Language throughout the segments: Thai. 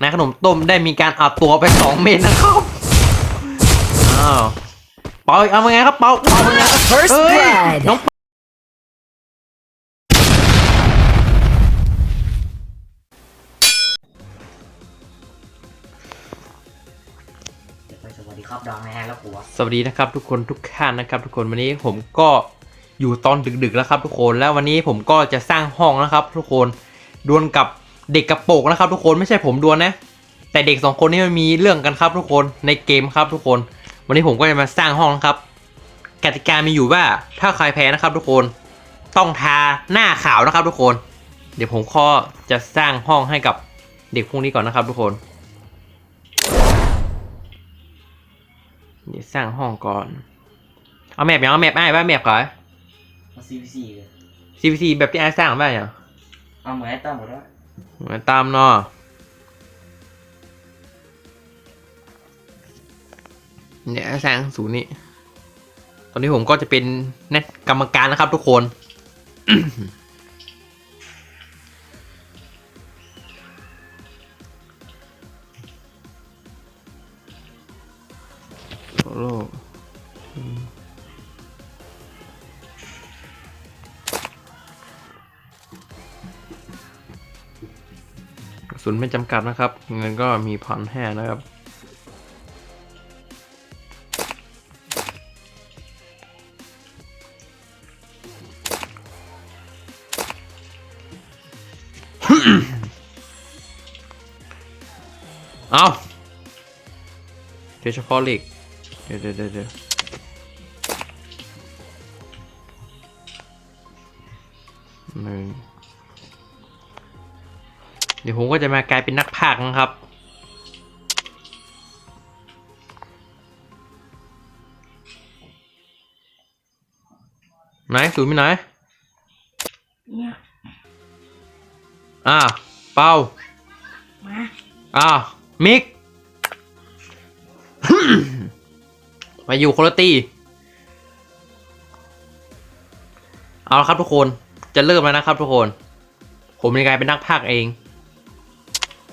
นายขนมต้มได้มีการอัดตัวไปสองเมตรนะครับอ้าวเปาเอามาไงครับเปาเปาเป็นไงครับ First เฮ้ย blood น้องสวัสดีครับดองนะฮะแล้วหัวสวัสดีนะครับ ทุกคนทุกท่านนะครับ ทุกคนวันนี้ผมก็อยู่ตอนดึกๆแล้วครับ ทุกคนแล้ววันนี้ผมก็จะสร้างห้องนะครับ ทุกคนดวลกับ เด็กกระโปรงนะครับ ทุกคนไม่ใช่ผมดวลนะ แต่เด็กสองคนนี้มันมีเรื่องกันครับทุกคนในเกมครับทุกคน วันนี้ผมก็จะมาสร้างห้องนะครับกติกามีอยู่ว่าถ้าใครแพ้นะครับ ทุกคนต้องทาหน้าขาวนะครับ ทุกคน เดี๋ยวผมข้อจะสร้างห้องให้กับเด็กพวกนี้ก่อนนะครับ ทุกคนเดี๋ยวสร้างห้องก่อน เอาแมปยังเอาแมปไอ้บ้าแมปก่อนมาซีพีซีเลย CPC แบบที่ไอ้สร้างบ้างยังเอาเหมือนไอ้ตั้มหมดแล้ว มาตามเนาะเนี่ยสงศูนย์นี่ตอนนี้ผมก็จะเป็นแนทกรรมการนะครับทุกคน กระสุนไม่จำกัดนะครับ เงินก็มีพันแห่นะครับ เอาเดี๋ยวเฉพาะเหล็กเดี๋ยวเดี๋ยวเดี๋ยว ดี๋ยวผมก็จะมากลายเป็นนักพากย์นะครับ ไหนศูนย์มีไหน เนี่ยอ่า เป้า มาอ่า มิก มาอยู่คนละตีเอาละครับทุกคน จะเริ่มแล้วนะครับทุกคน ผมในกลายเป็นนักพากย์เอง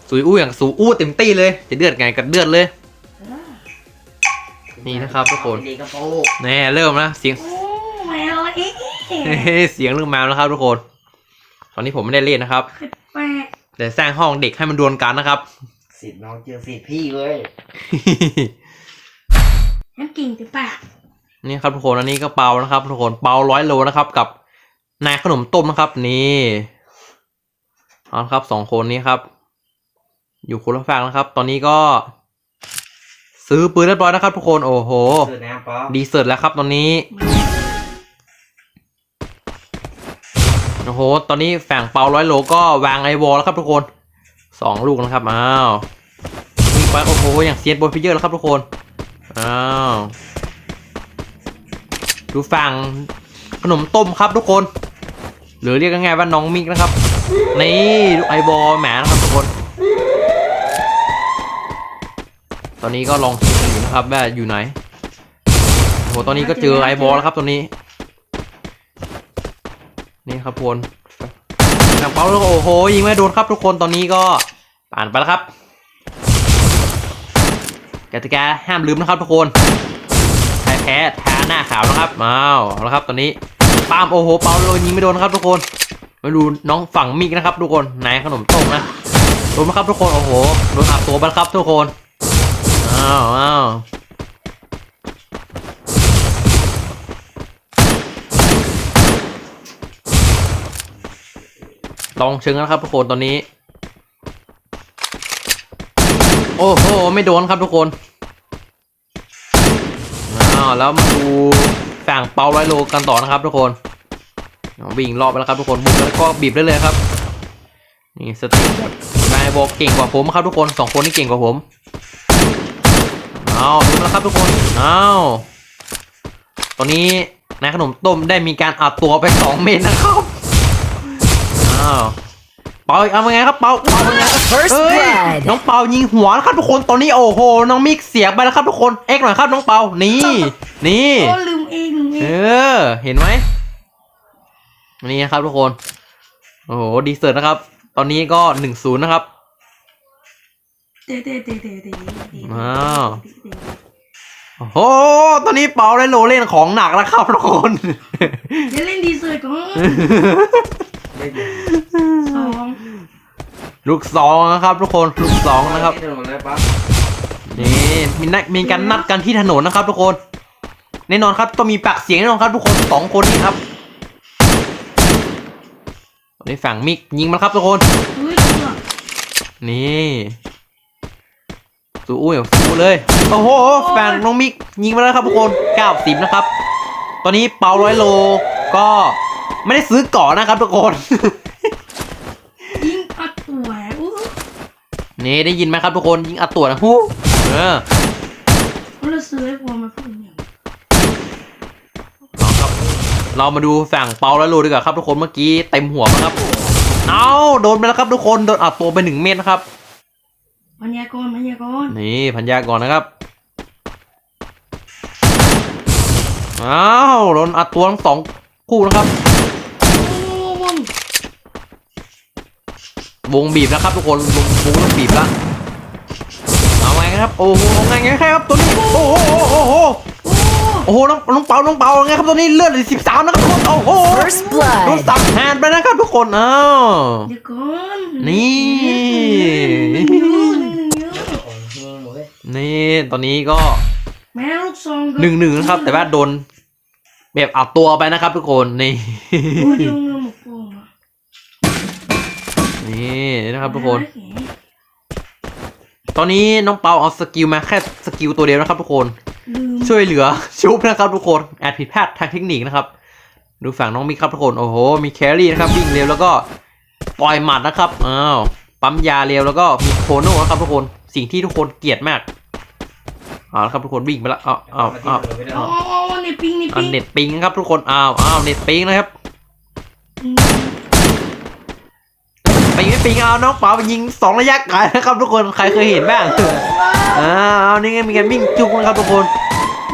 สุยอู้อย่างสูอู้เต็มตีเลย จะเดือดไงกับเดือดเลย นี่นะครับทุกคน ดีกระโปรงแน่เริ่มแล้วเสียง โอ้แมวเอ๊ะเฮ้เสียงเริ่มมาแล้วครับทุกคน ตอนนี้ผมไม่ได้เล่นนะครับ แม่แต่สร้างห้องเด็กให้มันดวลกันนะครับ สิทธิ์น้องเจอสิทธิ์พี่เลยนั่นกิ่งติปากนี่ครับทุกคนอันนี้ก็เปานะครับทุกคนเปาร้อยโลนะครับกับนายขนมต้มนะครับนี่เอาละครับสองคนนี้ครับ อยู่คนละฝั่งนะครับ ตอนนี้ก็ ซื้อปืนเรียบร้อยนะครับทุกคนโอ้โหคือน้ำป๊อปดีเซิร์ตแล้วครับตอนนี้ โอ้โห ตอนนี้ฝั่งเปาร้อยโลก็วางไอวอลแล้วครับทุกคนสองลูกนะครับ อ้าววิ่งไปโอ้โห อย่างเซียนบนฟิเยอร์แล้วครับทุกคน อ้าว ดูฝั่งขนมต้มครับทุกคน หรือเรียกง่ายๆว่าน้องมิกนะครับ นี่ดูไอบอลแหมนะครับทุกคน ต อนนี้ก็ลองคิดกันอยู่นะครับว่าอยู่ไหนโหตอนนี้ก็เจอไอ้บอลแล้วครับตัวนี้ นี่ครับพลทางเป้าแล้วโอ้โหยิงไม่โดนครับทุกคนตอนนี้ก็ผ่านไปแล้วครับกติกาห้ามลืมนะครับทุกคนใครแพ้ท้าหน้าขาวนะครับมาแล้วครับตอนนี้ปามโอ้โหเปาโดนยิงไม่โดนครับทุกคนมาดูน้องฝั่งมิกนะครับทุกคนนายขนมต้มนะโดนนะครับทุกคนโอ้โหโดนอัดตัวไปแล้วครับทุกคนาวอ้าวลองเชิงนะครับทุกคนตอนนี้ โอ้โห ไม่โดนครับทุกคนอ้าวแล้วมาดูฝั่งเปาร้อยโลกันต่อนะครับทุกคนวิ่งรอบไปแล้วครับทุกคนบุกแล้วก็บีบได้เลยครับนี่สตินายบอกเก่งกว่าผมครับทุกคนสองคนนี่เก่งกว่าผม เอาดูนะครับทุกคนเอาตอนนี้นายขนมต้มได้มีการอัดตัวไปสองเมตรนะครับอ้าวเปาเอามาไงครับเปาเปาเป็นไงครับ First เอ้ย blood น้องเปายิงหัวแล้วครับทุกคนตอนนี้โอ้โหน้องมิกเสียไปแล้วครับทุกคนเอ็กหน่อยครับน้องเปานี่ นี่โอ้ลืมเองลืมเอเองอเห็นไหมนี่นะครับทุกคน โอ้โหดีเซิร์ตนะครับ ตอนนี้ก็หนึ่งศูนย์นะครับ เตะเตะเตะเตะเตะเตะอ้าวโอ้โหตอนนี้เปาได้โลเล่นของหนักแล้วครับทุกคนเดี๋ยวเล่นดีเซอร์ก่อนได้ยินสองลูกสองนะครับ ทุกคนลูกสองนะครับถนนเลยปะนี่มีนัดมีการนัดกันที่ถนนนะครับ ทุกคนแน่นอนครับต้องมีปากเสียงแน่นอนครับ ทุกคนสองคนนี้ครับตอนฝั่งมิกยิงมันครับทุกคนเฮ้ยตัวนี่ สู้อุ้ยสู้เลย โอ้โห แฟนน้องมิกยิงมาแล้วครับทุกคน90นะครับ ตอนนี้เปาร้อยโลก็ไม่ได้ซื้อก่อนนะครับทุกคน ยิงอัดตัวอู้นี่ได้ยินไหมครับทุกคนยิงอัดตัวนะฮู้เออเราซื้อให้พอมาพูดอย่างเอาครับเรามาดูฝั่งเปาร้อยโลดีกว่าครับทุกคนเมื่อกี้เต็มหัวมาครับ เอาโดนไปแล้วครับทุกคนโดนอัดตัวไปหนึ่งเม็ดนะครับ พันยากรพันยากรนี่พันยาก่อนนะครับอ้าวโดนอัดตัวทั้งสองคู่นะครับวงวงบีบแล้วครับทุกคนวงวงต้องบีบแล้วเอาไงครับโอ้โหเอาไงไงครับตัวนี้โอ้โหโอ้โหโอ้โหโอ้โอ้โหน้องน้องเปาน้องเปาเอาไงครับตัวนี้เลือดเลยสิบสามนะครับทุกคนโอ้โห First โดน blood. สับแทนไปนะครับทุกคนอ้าวเดี๋ยวก่อนนี่หนึ่งนิ้วหนึ่งนิ้ว ของเฮงหมดเลย นี่ ตอนนี้ก็แม่ลูกซองก็หนึ่งหนึ่งนะครับ แต่ว่าโดนแบบอัดตัวไปนะครับ ทุกคนนี่โอ้ยเดี๋ยวเงินหมกโป่งอะนี่นะครับ ทุกคนแหมตอนนี้น้องเปาเอาสกิลมาแค่สกิลตัวเดียวนะครับ ทุกคนลืมช่วยเหลือชุบนะครับ ทุกคนแอดผิดพลาดทางเทคนิคนะครับ ดูฝั่งน้องมิกครับทุกคนโอ้โหมีแครี่นะครับวิ่งเร็วแล้วก็ปล่อยหมัดนะครับอ้าวปั๊มยาเร็วแล้วก็มีโคโน่นะครับทุกคนสิ่งที่ทุกคนเกลียดมาก เอาละครับทุกคนวิ่งไปแล้วอ้าวอ้าวมาที่อ้าวถนนไม่ได้อ๋หอรอกอ๋ออ๋อในปิงในอัปินงเน็ตปิงนะครับทุกคนอ้าวอ้าวเน็ตปิงนะครับอืมปิงไม่ปิงเอาน้องเปาไปยิงสองระยะไกลนะครับทุกคนใครเคยเห็นบ้างอ้าวนี่ไงมีการวิ่งจุกนะครับทุกคน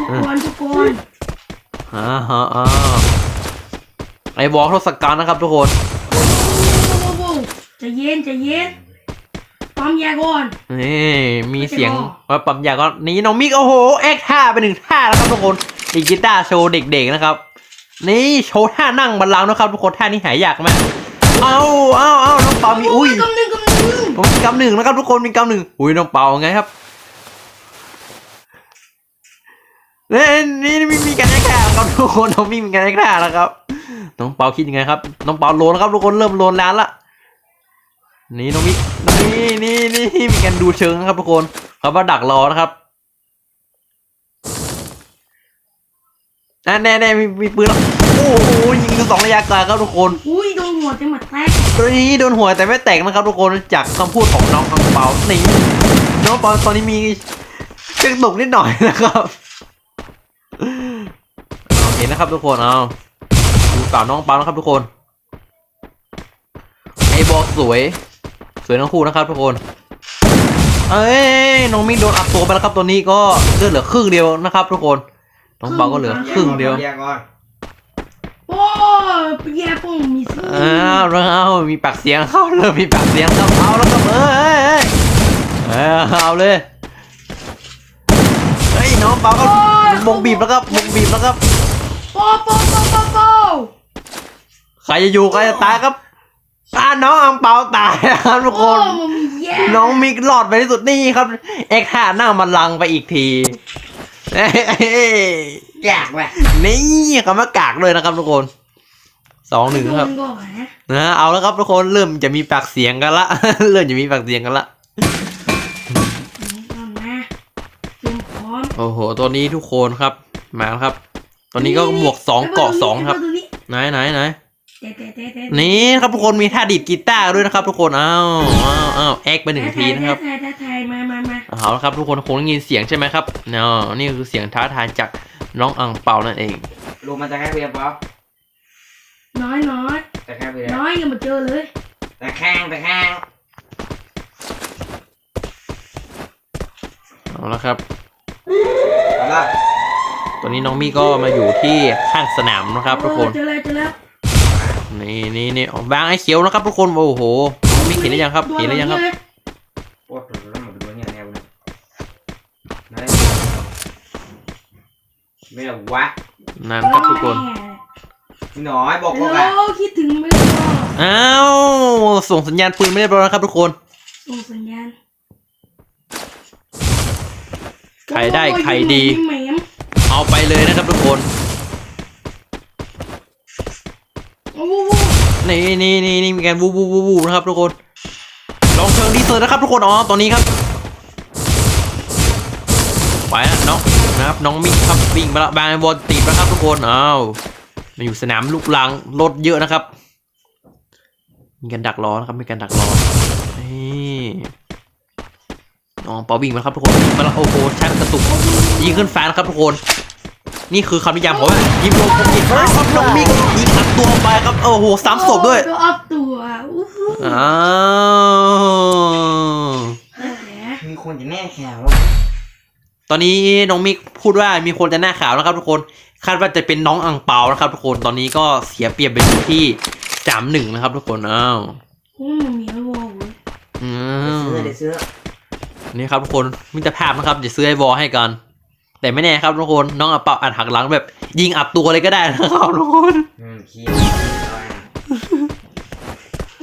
ทุกคนทุกคนอ่าฮะอ่าไอ้บอลทศกัณฐ์นะครับทุกคนโอ้โหใจะเย็นใจะเย็น ปั๊มยาก่อน นี่มีเสียงไม่ว่าปั๊มยาก็นี่น้องมิกโอ้โหแอคท่าไปหนึ่งท่าแล้วครับทุกคนดีกีตาร์โชว์เด็กๆนะครับ นี่โชว์ท่านั่งบันลังก์นะครับทุกคนท่านี้หายากมากเอาเอาเอาน้องเปามีอุ้ยกำหนึ่งกำหนึ่งผมมีกำหนึ่งนะครับทุกคนมีกำหนึ่งอุ้ยน้องเปาไงครับนี่นี่มีมีการแอคท่าครับทุกคนน้องมิกมีการแอคท่าแล้วครับน้องเปาคิดยังไงครับน้องเปาโลนครับทุกคนเริ่มโลนแล้วละ นี่น้องมิกนี่นี่นี่มีการดูเชิงนะครับทุกคนเขามาดักรอนะครับอะแน่แน่มีมีปืนแล้วโอ้โหยิงถึงสองระยะไกลครับทุกคนอุ้ยโดนหัวเต็มหมัดแตกตัวนี้โดนหัวแต่ไม่แตกนะครับทุกคนจากคำพูดของน้องอังเปานี่น้องเปาตอนนี้มีเชิงตกนิดหน่อยนะครับเอาเห็นนะครับทุกคนเอาดูสาวน้องเปานะครับทุกคนไอ้บอกสวย สวยทั้งคู่นะครับทุกคนเอ้ยน้องมิกโดนอัดตัวไปแล้วครับตัวนี้ก็เลือดเหลือครึ่งเดียวนะครับ ทุกคนน้องเปาก็เหลือครึ่งเดียวแยกก่อนโอ้ยแย่ปุ่งมีสิอ้าวแล้วเอามีปากเสียงเข้าเลยมีปากเสียงเข้าเอาแล้วก็เอ้ยเอ้ยเอ้ยเอาเลยเฮ้ยน้องเปาก็มงบีบแล้วครับมงบีบแล้วครับโป้โป้โป้โป้โป้ใครจะอยู่ใครจะตายครับ อ่าน้องอังเปาตายนะครับทุกคนโอ้มันแย่น้องมิกหลอดไปที่สุดนี่ครับ เอ็กท่าหน้ามันลังไปอีกทีเอ้ยแยกว่ะนี่คำว่ากากเลยนะครับทุกคนสองหนึ่งครับโดก่อนนะนะเอาแล้วครับทุกคนเริ่มจะมีปากเสียงกันละ เริ่มจะมีปากเสียงกันละก่อนนะเตรียมพร้อมโอ้โหตัวนี้ทุกคนครับ มาแล้วครับ ตอนนี้ก็หมวกสองเกาะสองครับไตัวนี้ไหนไหนไหน เตะเตะเตะเตะนี่ครับทุกคนมีท่าดีดกีตาร์ด้วยนะครับทุกคนอ้าวอ้าวอ้าวแอคไปหนึ่งทีนะครับถ่ายถ่ายถ่ายมามามาเอาละครับทุกคนคงได้ยินเสียงใช่ไหมครับเนาะนี่คือเสียงท้าทายจากน้องอังเปานั่นเองลูกมันจะแค่เบียร์ป๊อปน้อยน้อยจะแค่เบียร์น้อยยังมาเจอเลยแต่แข้งแต่แข้งเอาละครับเอาละตอนนี้น้องมี่ก็มาอยู่ที่ข้างสนามนะครับทุกคนเจอแล้วเจอแล้ว นี่นี่นี่วางไอ้เขียวนะครับทุกคนโอ้โหมีเห็นหรือยังครับเห็นหรือยังครับปวดหัวแล้วหมดเลยเนี่ยเนี่ยเนี่ยเนี่ยไม่ได้ไม่ได้วะนั่นครับทุกคนน้อยบอกว่าโหลคิดถึงไหมพ่ออ้าวส่งสัญญาณปืนไม่เรียบร้อยนะครับทุกคนส่งสัญญาณใครได้ใครดี เอาไปเลยนะครับทุกคน นี่นี่นี่นี่มีการวูบวูบวูบวูนะครับทุกคน ลองเชิงดีเซอร์นะครับทุกคน อ๋อตอนนี้ครับไปแล้วน้องนะครับน้องมิกครับวิ่งมาละบางบอลติดนะครับทุกคนอ้าวมาอยู่สนามลูกลังรถเยอะนะครับ มีการดักล้อนะครับมีการดักล้อนี่น้องเปาวิ่งมาแล้วครับทุกคนมาล้วโอ้โหชักกระตุกยิงขึ้นฟ้านะครับทุกคน นี่คือคำนิยามผมว่ายิงลงผมยิงอ้าวครับน้องมิกยิงอัดตัวไปครับโอ้โหสามศพด้วยตัวอัพตัวอู้หูอ้าวแหมมีคนจะแน่แขวตอนนี้น้องมิกพูดว่ามีคนจะหน้าขาวนะครับทุกคนคาดว่าจะเป็นน้องอังเปานะครับ ทุกคนตอนนี้ก็เสียเปรียบไปอยู่ที่สามหนึ่งนะครับ ทุกคนอ้าวโอ้ยมันมีไอ้วอลเว้ยอืมซื้อเดี๋ยวซื้อนี่ครับทุกคนมิตรภาพนะครับเดี๋ยวซื้อไอวอลให้กัน แต่ไม่แน่ครับทุกคนน้องอังเปาอาจหักหลังแบบ ยิงอัดตัวเลยก็ได้นะครับทุกคนอืมขี้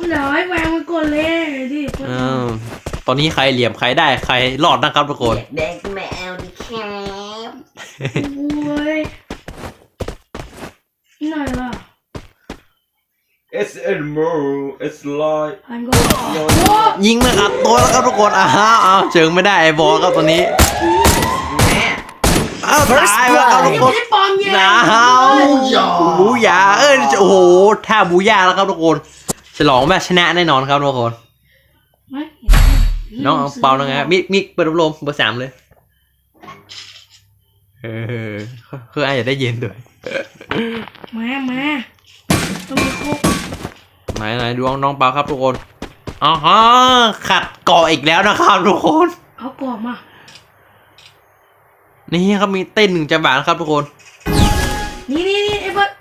เดี๋ยวให้แหวงมันกดเลยดิกดอืมตอนนี้ใครเหลี่ยมใครได้ใครรอดนะครับทุกคนเด็กแมวดิแคบโอ้ยหน่อยล่ะ It's animal It's like พันกว่าโอ้ยิงไม่อัดตัวแล้วครับทุกคนอ้าวอ้าวเชิงไม่ได้ไอบอลครับตอนนี้แม่ อ้าวตายแล้วครับทุกยังคไม่นได้ปลอมแย่หนาวบูยาเอ้ยโอ้โหท่าบูยาแล้วครับทุกคน ฉลองแบบชนะแน่นอนครับทุกคนไม่น้องเอาเปาแล้วไงมิกมิกเปิดพัดลมเบอร์สามเลยเออคือไอ้อยากได้เย็นด้วยมามาต้องมีคุกไหนไหนดวงน้องเปาครับทุกคนอ๋อฮะขัดเกาะอีกแล้วนะครับทุกคน เอากรอบมา นี่ครับมีเต้นหนึ่งจังหวะนะครับทุกคน นี่นี่นี่ไอ้เบิร์ด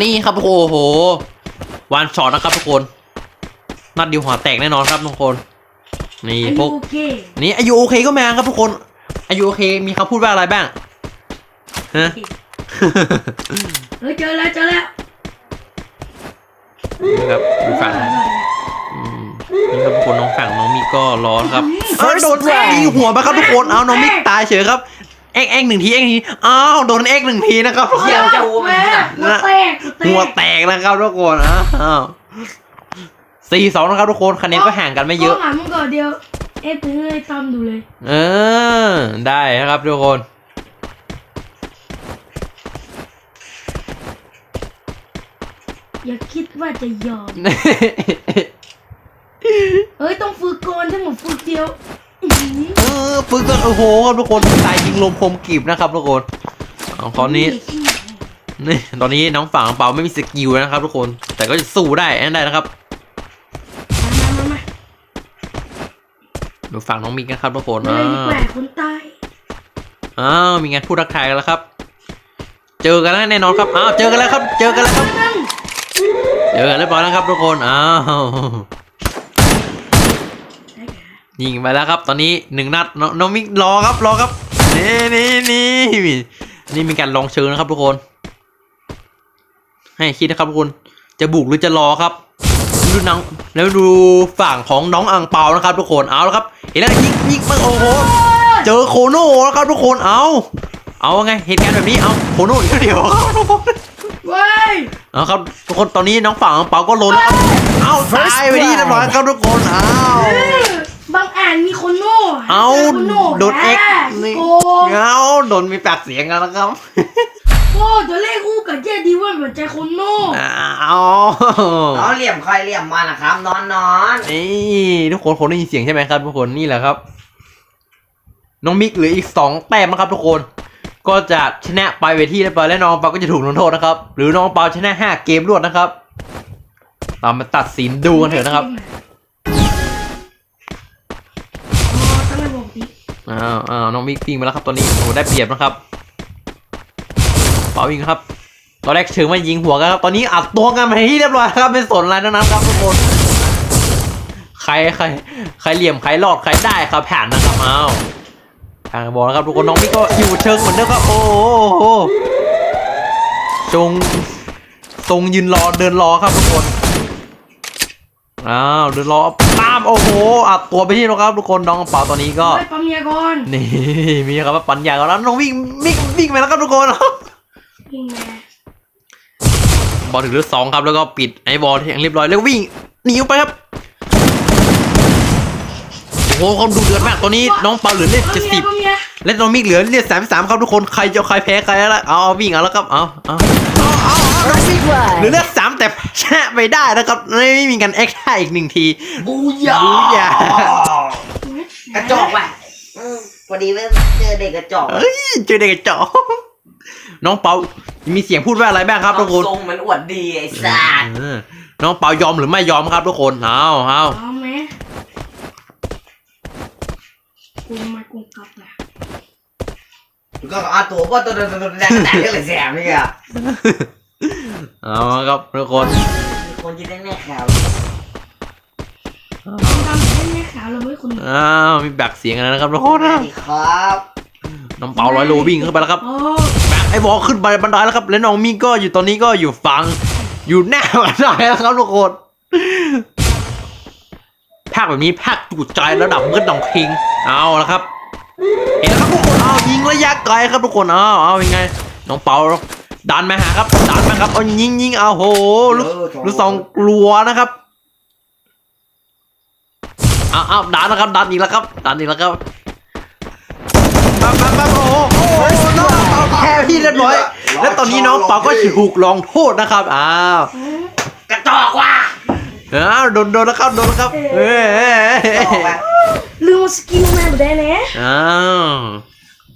นี่ครับโอ้โหวันช็อตนะครับทุกคน นัดเดียวหัวแตกแน่นอนครับทุกคน นี่อาพยุวกโอเคนี่อายุโอเคก็มาครับทุกคน อายุโอเคมีคำพูดว่าอะไรบ้างฮะเฮ้ยเจอแล้วเจอแล้วนี่ครับดูฝั่งอืม นี่ครับทุกคนน้องฝั่งน้องมิกก็ร้อนครับเอ้าโดนตีหัวไปครับทุกคนเอาน้องมิกตายเฉยครับเอ็กเอ็กหนึ่งทีเอ็กหนึ่งทีอ้าวโดนเอ็กหนึ่งทีนะครับเชี่ยวจะหัวมันแม่เนี่ยหัวแตกหัวแตกหัวแตกนะครับทุกคนอ้าวสี่สองนะครับทุกคนคะแนนก็ห่างกันไม่เยอะต้องหามึงก่อนเดียวเอ๊ะถึงให้ตอมดูเลย เออ ได้นะครับทุกคนอย่าคิดว่าจะยอม เอ้ยต้องฝึกก่อนถ้าหมดฝึกเดียวอื้อหือเออฝึกกันโอ้โหครับทุกคนตายยิงลมคมกรีบนะครับทุกคนเอาตอนนี้นี่ตอนนี้น้องฝั่งเปาไม่มีสกิลนะครับ ทุกคน แต่ก็จะสู้ได้ได้นะครับมามามาดูฝั่งน้องมิกนะครับทุกคนมาอ้าเลยดีวกว่าคนตายอ้าวมีงานพูดทักทายกันแล้วครับ เจอกันแล้วแน่นอนครับอ้าวเจอกันแล้วครับ เจอกันแล้วครับนั่งเจอกันเรียบร้อยแล้วครับทุกคนอ้าวได้แก่ ยิงไปแล้วครับ ตอนนี้หนึ่งนัดน้องน้องมิกรอครับรอครับนี่นี่นี่นี่มีการลองเชิงนะครับทุกคน ให้คิดนะครับทุกคนจะบุกหรือจะรอครับดูหนังแล้วดูฝั่งของน้องอังเปานะครับ ทุกคนเอาแล้วครับเห็นแล้วยิงยิงมาโอ้โหเจอโคโน่แล้วครับทุกคนเอาเอาไงเหตุการณ์แบบนี้เอาโคโน่เดียวๆครับทุกคนเว้ยเอาครับทุกคนตอนนี้น้องฝั่งอังเปาก็ล้นแล้วครับเอาตายไปที่เรียบร้อยครับทุกคนเอาเออ บางอ่านมีคนโน่เอาคนโน่โดนเอ็กแพ้นี่โกงเอาโดนมีปากเสียงกันแล้วครับโอ้ตัวเลขคู่กับเจดีว่าเหมือนใจคนโน่เอาเอาเหลี่ยมใครเหลี่ยมมันนะครับนอนนอนนี่ทุกคนคงได้ยินเสียงใช่ไหมครับ ทุกคนนี่แหละครับ น้องมิกเหลืออีกสองแต้มนะครับ ทุกคน ก็จะชนะไปเวทีเรียบร้อยและน้องเปาก็จะถูกลงโทษนะครับ หรือน้องเปาชนะห้าเกมรวดนะครับเรามาตัดสินดูกันเถอะนะครับ อ้าวอ้าวน้องมิกวิ่งมาแล้วครับตอนนี้โอ้โหได้เปรียบนะครับเปาวิ่งครับ ตอนแรกเชิงมายิงหัวกันครับ ตอนนี้อัดตัวกันมาที่เรียบร้อยครับไม่สนอะไรทั้งนั้นครับทุกคนใครใครใครเหลี่ยมใครหลอดใครได้ครับผ่านนะครับเอาทางบอกนะครับทุกคนน้องมิกก็อยู่เชิงเหมือนเดิมครับโอ้โหโอ้โหจงทรงยืนรอเดินรอครับทุกคน อ้าวเดินรอตามโอ้โหอัดตัวไปที่แล้วครับทุกคนน้องกระเป๋าตอนนี้ก็เฮ้ยปั๊มยาก่อนนี่มีครับว่าปัญญาก่อนแล้วน้องวิ่งวิ่งวิ่งไปแล้วครับทุกคนยิงแม่บอลถึงเลือดสองครับแล้วก็ปิดไอ้บอลอย่างเรียบร้อยแล้ววิ่งหนีออกไปครับโอ้โหเขาดูเดือดมากตอนนี้น้องเปาเหลือเลือดปั๊เจ็มดยาสิบปั๊มยาและน้องมิกเหลือเลือดสามสามครับทุกคนใครจะใครแพ้ใครแล้วล่ะเอาเอาวิ่งเอาแล้วครับเอาเอาเอาเอาเอา First เหลือ blood. เลือดสาม แต่ชนะไปได้นะครับไม่มีการแอคท่าอีกหนึ่งที บูยาบูยา กระจอกว่ะอืมพอดีว่าเจอเด็กกระจอกเอ้ยเจอเด็กกระจอกน้องเปา มีเสียงพูดว่าอะไรบ้างครับทุกคนทรงมันอวดดีไอ้สัสเออน้องเปายอมหรือไม่ยอมครับทุกคนเอาเอาเอาไหมกูมากูกลับแหละก็เอาตัวก็ตัวตัวตัวแดงแต่ก็เลยแสบนี่อะ เอาครับทุกคนมีคนยินได้แน่ข่าวทำตามให้แม่ขาวเราไม่คนอ้าวมีแบกเสียงกันนะครับทุกคนสวัสดีครับน้องเปาร้อยโลวิ่งขึ้นไปแล้วครับโอ้แบกไอ้บอลขึ้นไปบันไดแล้วครับ แล้วน้องมีก็อยู่ตอนนี้ก็อยู่ฝั่งอยู่หน้าบันไดแล้วครับทุกคนภาคแบบนี้ภาคจูดใจระดับเมื่อดองคิง เอาละครับ เห็นแล้วครับทุกคนเอายิงระยะไกลครับทุกคนเอาเอายังไง น้องเปา ดันมาหาครับดันมาครับเอายิงยิงเอาโหลูกลูกสองกลัวนะครับเอาเอาดันนะครับดันอีกแล้วครับดันอีกแล้วครับปั๊บปั๊บปั๊บโอ้โหโอ้โหน้องเปาแพ้พี่เรียบร้อย และตอนนี้น้องเปาก็ถูกลงโทษนะครับอ้าวกระจอกว่ะอ้าวโดนโดนแล้วครับโดนแล้วครับเอ้ยเอ้ยกระจอกว่ะลืมสกิลแม่บ่ได้แน่อ้าว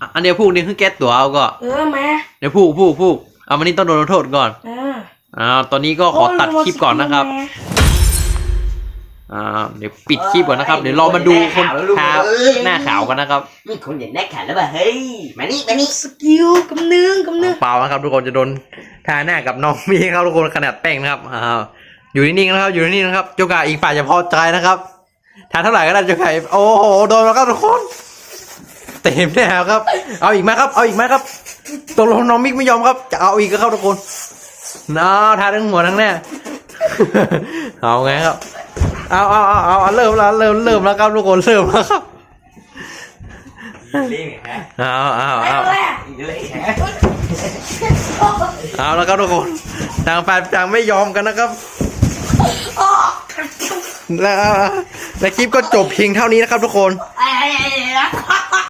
อะอันเดียวพูกนี่คือแก้ตัวเอาก็ เออแม่เดี๋ยวพูกพูกพูก เอาวันนี้ต้องโดนลงโทษก่อนเอออ้าวตอนนี้ก็ขอตัดคลิปก่อนนะครับอ้าวเดี๋ยวปิดคลิปก่อนนะครับ เดี๋ยวเรามาดูคนทาหน้าขาวกันนะครับ มีคนอยากได้ข่าวแล้วป่ะเฮ้ย มานี่มานี่สกิลกำเนึงกำเนึงเปล่านะครับ ทุกคนจะโดนทาหน้ากับน้องมีครับทุกคนขนาดแป้งนะครับอ้าวอยู่นิ่งๆนะครับ อยู่นิ่งๆนะครับเจ้ากาอีกฝ่ายจะพอใจนะครับทาเท่าไหร่ก็ได้เจ้าไก่โอ้โห โดนแล้วครับทุกคน เต็มแน่ครับ เอาอีกไหมครับ เอาอีกไหมครับ ตกลงน้องมิกไม่ยอมครับ จะเอาอีกก็เข้าทุกคนน้าทาทั้งหัวทั้งแน่เอาไงครับ เอาเอาเอาเอาเอาเริ่มแล้วเริ่มเริ่มแล้วครับทุกคนเริ่มแล้วครับเล่นไงฮะเอาเอาไอ้เอาแม่เล่นไงเอาแล้วครับทุกคนทางฝ่ายต่างไม่ยอมกันนะครับแล้วแล้วคลิปก็จบเพียงเท่านี้นะครับทุกคนไอ้ไอ้ไอ้